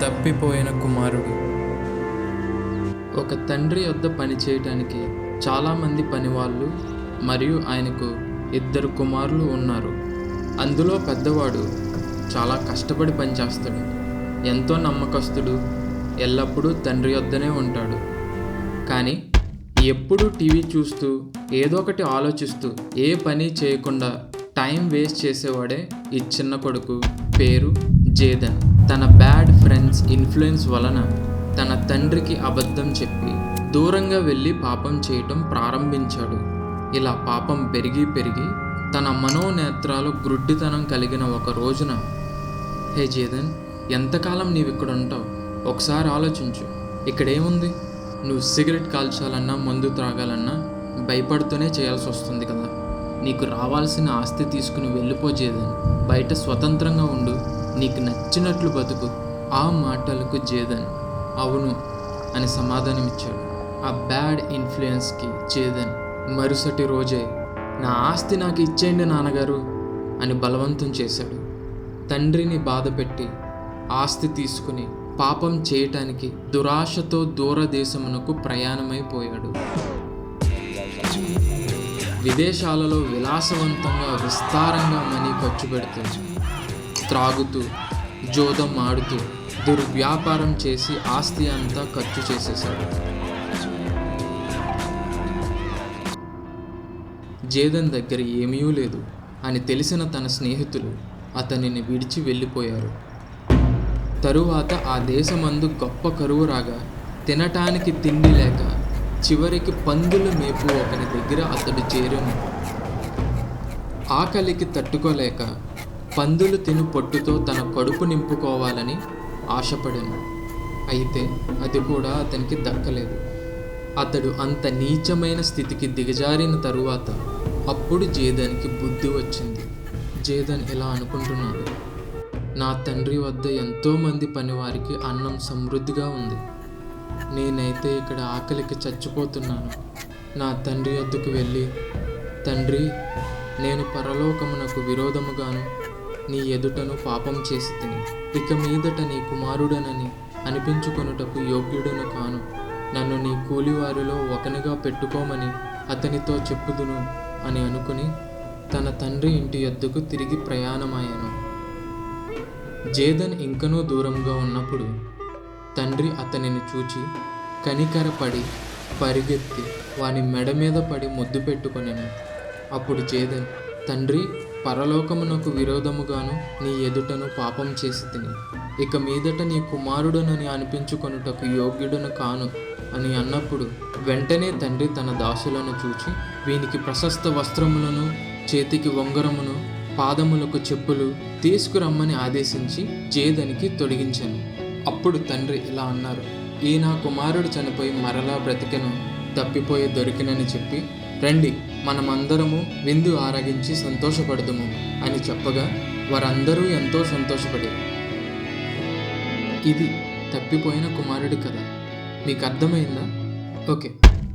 తప్పిపోయిన కుమారుడు. ఒక తండ్రి వద్ద పని చేయటానికి చాలామంది పనివాళ్ళు మరియు ఆయనకు ఇద్దరు కుమారులు ఉన్నారు. అందులో పెద్దవాడు చాలా కష్టపడి పనిచేస్తాడు. ఎంతో నమ్మకస్తుడు. ఎల్లప్పుడూ తండ్రి వద్దనే ఉంటాడు. కానీ ఎప్పుడూ టీవీ చూస్తూ ఏదో ఒకటి ఆలోచిస్తూ ఏ పని చేయకుండా టైం వేస్ట్ చేసేవాడే ఈ చిన్న కొడుకు పేరు జేదన్. తన బ్యాడ్ ఫ్రెండ్స్ ఇన్ఫ్లుయెన్స్ వలన తన తండ్రికి అబద్ధం చెప్పి దూరంగా వెళ్ళి పాపం చేయటం ప్రారంభించాడు. ఇలా పాపం పెరిగి పెరిగి తన మనోనేత్రాలు గ్రుడ్డితనం కలిగిన ఒక రోజున హే జేదన్ ఎంతకాలం నీవు ఇక్కడ ఉంటావు ఒకసారి ఆలోచించు. ఇక్కడేముంది? నువ్వు సిగరెట్ కాల్చాలన్నా మందు త్రాగాలన్నా భయపడుతూనే చేయాల్సి వస్తుంది కదా. నీకు రావాల్సిన ఆస్తి తీసుకుని వెళ్ళిపోజేదని బయట స్వతంత్రంగా ఉండు. నీకు నచ్చినట్లు బతుకు. ఆ మాటలకు జేదన్. అవును అని సమాధానమిచ్చాడు. ఆ బ్యాడ్ ఇన్ఫ్లుయెన్స్కి చేదన్ మరుసటి రోజే నా ఆస్తి నాకు ఇచ్చేయండి నాన్నగారు అని బలవంతం చేశాడు. తండ్రిని బాధపెట్టి ఆస్తి తీసుకుని పాపం చేయటానికి దురాశతో దూరదేశమునకు ప్రయాణమైపోయాడు విదేశాలలో విలాసవంతంగా విస్తారంగా మనీ ఖర్చు పెడుతుంది త్రాగుతూ జోదం ఆడుతూ దుర్వ్యాపారం చేసి ఆస్తి అంతా ఖర్చు చేసేశాడు. జేదన్ దగ్గర ఏమీ లేదు. అని తెలిసిన తన స్నేహితులు అతనిని విడిచి వెళ్ళిపోయారు. తరువాత ఆ దేశమందు గొప్ప కరువు రాగా తినటానికి తిండి లేక చివరికి పందుల మేపు ఒకని దగ్గర అతడు చేరాను. ఆకలికి తట్టుకోలేక పందులు తిను పొట్టుతో తన కడుపు నింపుకోవాలని ఆశపడాను. అయితే అది కూడా అతనికి దక్కలేదు. అతడు అంత నీచమైన స్థితికి దిగజారిన తరువాత అప్పుడు జేదన్కి బుద్ధి వచ్చింది. జేదన్ ఇలా అనుకుంటున్నాడు. నా తండ్రి వద్ద ఎంతోమంది పనివారికి అన్నం సమృద్ధిగా ఉంది. నేనైతే ఇక్కడ ఆకలికి చచ్చిపోతున్నాను. నా తండ్రి వద్దకు వెళ్ళి తండ్రి నేను పరలోకమునకు విరోధముగాను నీ ఎదుటను పాపం చేసి తిని. ఇక మీదట నీ కుమారుడనని అనిపించుకొనుటకు యోగ్యుడను కాను. నన్ను నీ కూలివారిలో ఒకనిగా పెట్టుకోమని అతనితో చెప్పుదును అని అనుకుని తన తండ్రి ఇంటి యొద్దకు తిరిగి ప్రయాణమయ్యాను జేదన్ ఇంకనూ దూరంగా ఉన్నప్పుడు తండ్రి అతనిని చూచి కనికరపడి పరిగెత్తి వాని మెడ మీద పడి ముద్దు పెట్టుకొనెను. అప్పుడు జేదన్ తండ్రి పరలోకమునకు విరోధముగాను నీ ఎదుటను పాపం చేసి తిని. ఇక మీదట నీ కుమారుడునని అనిపించుకొనుటకు యోగ్యుడును కాను అని అన్నప్పుడు వెంటనే తండ్రి తన దాసులను చూచి వీనికి ప్రశస్త వస్త్రములను చేతికి ఉంగరమును పాదములకు చెప్పులు తీసుకురమ్మని ఆదేశించి జేదనికి తొడిగించాను అప్పుడు తండ్రి ఇలా అన్నారు ఈ నా కుమారుడు చనిపోయి మరలా బ్రతికెను తప్పిపోయి దొరికినని చెప్పి రండి మనమందరము విందు ఆరగించి సంతోషపడదుము అని చెప్పగా వారందరూ ఎంతో సంతోషపడారు. ఇది తప్పిపోయిన కుమారుడి కథ. మీకు అర్థమైందా okay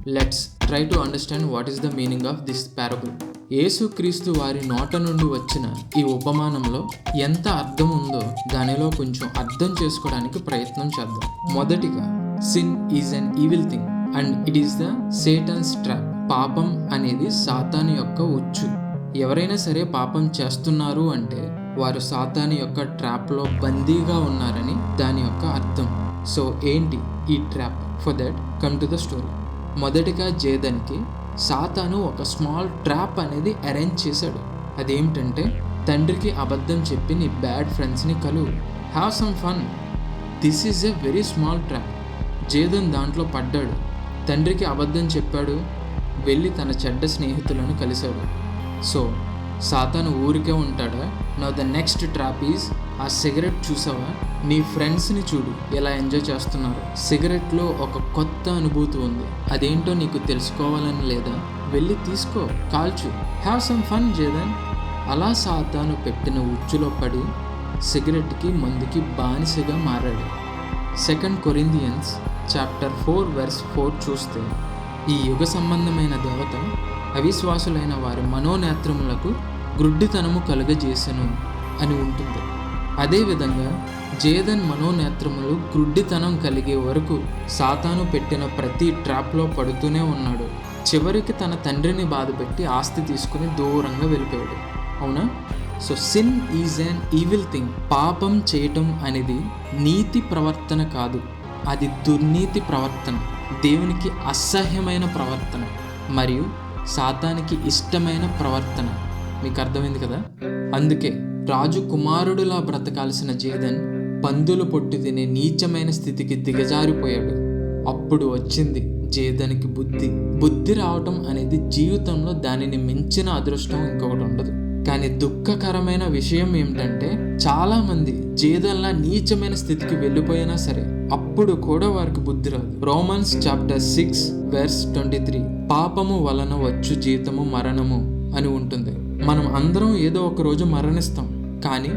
let's try to understand what is the meaning of this parable. యేసుక్రీస్తు వారి నోట నుండి వచ్చిన ఈ ఉపమానంలో ఎంత అర్థం ఉందో దానిలో కొంచెం అర్థం చేసుకోవడానికి ప్రయత్నం చేద్దాం. మొదటిగా sin is an evil thing and it is the Satan's trap పాపం అనేది సాతాను యొక్క ఉచ్చు. ఎవరైనా సరే పాపం చేస్తున్నారు అంటే వారు సాతాను యొక్క ట్రాప్లో బందీగా ఉన్నారని దాని యొక్క అర్థం. సో ఏంటి ఈ trap? For that come to the story. మొదటిగా జేదన్కి సాతాను ఒక స్మాల్ ట్రాప్ అనేది అరేంజ్ చేశాడు. అదేమిటంటే తండ్రికి అబద్ధం చెప్పి నీ బ్యాడ్ ఫ్రెండ్స్ని కలువు. Have some fun. This is a very small trap. Jaden దాంట్లో పడ్డాడు. తండ్రికి అబద్ధం చెప్పాడు. వెళ్ళి తన చెడ్డ స్నేహితులను కలిశాడు. సో సాతాను ఊరికే ఉంటాడా? నా ద నెక్స్ట్ ట్రాప్ ఈజ్ ఆ సిగరెట్ చూసావా? నీ ఫ్రెండ్స్ని చూడు ఎలా ఎంజాయ్ చేస్తున్నారు. సిగరెట్లో ఒక కొత్త అనుభూతి ఉంది. అదేంటో నీకు తెలుసుకోవాలని లేదా? వెళ్ళి తీసుకో కాల్చు. హ్యావ్ సమ్ ఫన్ జేదన్ అలా సాతాను పెట్టిన ఉచ్చులో పడి సిగరెట్కి మందుకి బానిసగా మారాడు. Second Corinthians chapter four verse four చూస్తే ఈ యుగ సంబంధమైన దేవత అవిశ్వాసులైన వారి మనోనేత్రములకు గ్రుడ్డితనము కలుగజేసెను అని ఉంటుంది. అదేవిధంగా జేదన్ మనోనేత్రములు గ్రుడ్డితనం కలిగే వరకు సాతాను పెట్టిన ప్రతి ట్రాప్లో పడుతూనే ఉన్నాడు. చివరికి తన తండ్రిని బాధపెట్టి ఆస్తి తీసుకుని దూరంగా వెళ్ళిపోయాడు. అవునా? So sin is an evil thing పాపం చేయటం అనేది నీతి ప్రవర్తన కాదు. అది దుర్నీతి ప్రవర్తన. దేవునికి అసహ్యమైన ప్రవర్తన మరియు సాతానికి ఇష్టమైన ప్రవర్తన. మీకు అర్థమైంది కదా? అందుకే రాజు కుమారుడులా బ్రతకాల్సిన జేదన్ పందులు పొట్టు తినే నీచమైన స్థితికి దిగజారిపోయాడు. అప్పుడు వచ్చింది జేదనికి బుద్ధి. బుద్ధి రావటం అనేది జీవితంలో దానిని మించిన అదృష్టం ఇంకొకటి ఉండదు. కానీ దుఃఖకరమైన విషయం ఏమిటంటే చాలా మంది నీచమైన స్థితికి వెళ్ళిపోయినా సరే అప్పుడు కూడా వారికి బుద్ధి రాదు. Romans chapter six verse twenty three. పాపము వలన వచ్చు జీతము మరణము అని ఉంటుంది. మనం అందరం ఏదో ఒక రోజు మరణిస్తాం. కానీ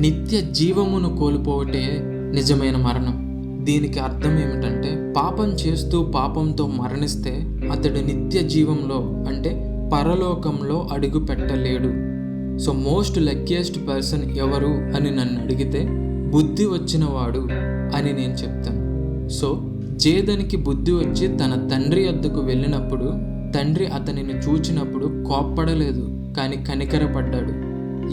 నిత్య జీవమును కోల్పోవటే నిజమైన మరణం. దీనికి అర్థం ఏమిటంటే పాపం చేస్తూ పాపంతో మరణిస్తే అతడు నిత్య జీవంలో అంటే పరలోకంలో అడుగు పెట్టలేడు సో మోస్ట్ లక్కీయెస్ట్ పర్సన్ ఎవరు అని నన్ను అడిగితే బుద్ధి వచ్చినవాడు అని నేను చెప్తాను. సో జేదనికి బుద్ధి వచ్చి తన తండ్రి వద్దకు వెళ్ళినప్పుడు తండ్రి అతనిని చూచినప్పుడు కోప్పడలేదు కానీ కనికరపడ్డాడు.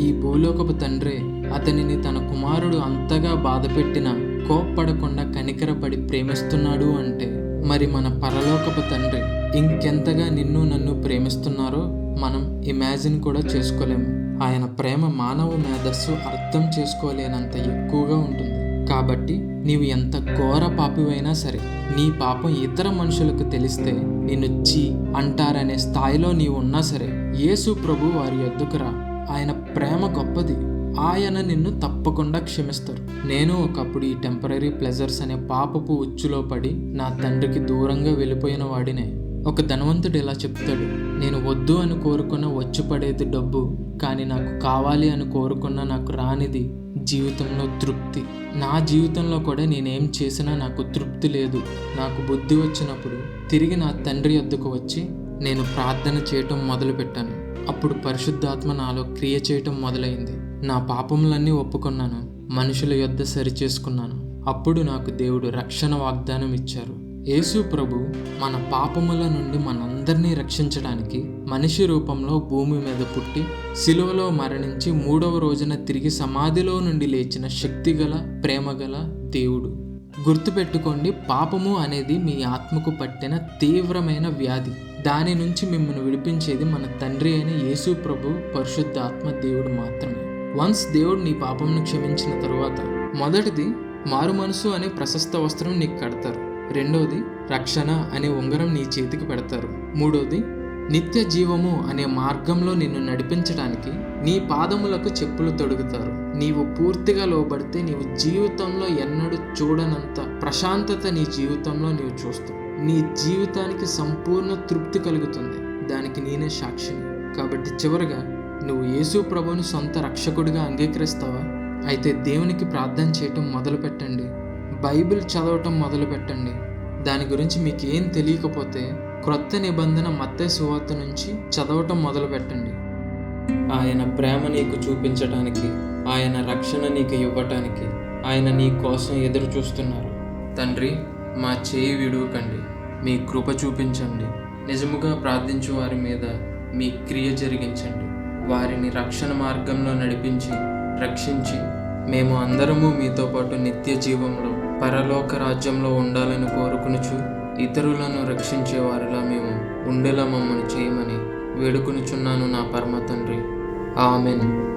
ఈ భూలోకపు తండ్రి అతనిని తన కుమారుడు అంతగా బాధపెట్టిన కోప్పడకుండా కనికరపడి ప్రేమిస్తున్నాడు అంటే మరి మన పరలోకపు తండ్రి ఇంకెంతగా నిన్ను నన్ను ప్రేమిస్తున్నారో మనం ఇమాజిన్ కూడా చేసుకోలేము. ఆయన ప్రేమ మానవ మేధస్సు అర్థం చేసుకోలేనంత ఎక్కువగా ఉంటుంది. కాబట్టి నీవు ఎంత ఘోర పాపివైనా సరే నీ పాపం ఇతర మనుషులకు తెలిస్తే నిన్ను చీ అంటారనే స్థాయిలో నీవు ఉన్నా సరే యేసు ప్రభు వారి ఎద్దుకురా ఆయన ప్రేమ గొప్పది. ఆయన నిన్ను తప్పకుండా క్షమిస్తారు. నేను ఒకప్పుడు ఈ టెంపరీ ప్లెజర్స్ అనే పాపపు ఉచ్చులో పడి నా తండ్రికి దూరంగా వెళ్ళిపోయిన వాడినే. ఒక ధనవంతుడు ఇలా చెప్తాడు నేను వద్దు అని కోరుకున్న వచ్చి పడేది డబ్బు కానీ నాకు కావాలి అని కోరుకున్న నాకు రానిది జీవితంలో తృప్తి. నా జీవితంలో కూడా నేనేం చేసినా నాకు తృప్తి లేదు. నాకు బుద్ధి వచ్చినప్పుడు తిరిగి నా తండ్రి వద్దకు వచ్చి నేను ప్రార్థన చేయటం మొదలుపెట్టాను. అప్పుడు పరిశుద్ధాత్మ నాలో క్రియ చేయటం మొదలైంది. నా పాపములన్నీ ఒప్పుకున్నాను. మనుషుల యొద్ద సరిచేసుకున్నాను. అప్పుడు నాకు దేవుడు రక్షణ వాగ్దానం ఇచ్చారు. యేసు ప్రభు మన పాపముల నుండి మనందరినీ రక్షించడానికి మనిషి రూపంలో భూమి మీద పుట్టి సిలువలో మరణించి మూడవ రోజున తిరిగి సమాధిలో నుండి లేచిన శక్తిగల ప్రేమగల దేవుడు. గుర్తుపెట్టుకోండి పాపము అనేది మీ ఆత్మకు పట్టిన తీవ్రమైన వ్యాధి. దాని నుంచి మిమ్మల్ని విడిపించేది మన తండ్రి అయిన యేసు ప్రభు పరిశుద్ధ ఆత్మ దేవుడు మాత్రమే. వన్స్ దేవుడు నీ పాపంను క్షమించిన తరువాత మొదటిది మారు మనసు అనే ప్రశస్త వస్త్రం నీకు కడతారు. రెండోది రక్షణ అనే ఉంగరం నీ చేతికి పెడతారు. మూడోది నిత్య జీవము అనే మార్గంలో నిన్ను నడిపించడానికి నీ పాదములకు చెప్పులు తొడుగుతారు. నీవు పూర్తిగా లోబడితే నీవు జీవితంలో ఎన్నడూ చూడనంత ప్రశాంతత నీ జీవితంలో నీవు చూస్తావు. నీ జీవితానికి సంపూర్ణ తృప్తి కలుగుతుంది. దానికి నేనే సాక్షిని. కాబట్టి చివరగా నువ్వు యేసు ప్రభుని సొంత రక్షకుడిగా అంగీకరిస్తావా? అయితే దేవునికి ప్రార్థన చేయటం మొదలు పెట్టండి బైబిల్ చదవటం మొదలుపెట్టండి. దాని గురించి మీకు ఏం తెలియకపోతే క్రొత్త నిబంధన మత్తే సువార్త నుంచి చదవటం మొదలుపెట్టండి. ఆయన ప్రేమ నీకు చూపించటానికి ఆయన రక్షణ నీకు ఇవ్వటానికి ఆయన నీ కోసం ఎదురు చూస్తున్నారు. తండ్రి మా చేయి విడువకండి. మీ కృప చూపించండి. నిజముగా ప్రార్థించు వారి మీద మీ క్రియ జరిగించండి. వారిని రక్షణ మార్గంలో నడిపించి రక్షించి మేము అందరము మీతో పాటు నిత్య జీవంలో పరలోక రాజ్యంలో ఉండాలని కోరుకునుచు ఇతరులను రక్షించేవారిలా మేము ఉండేలా మమ్మల్ని చేయమని వేడుకునిచున్నాను నా పరమ తండ్రి. ఆమెన్.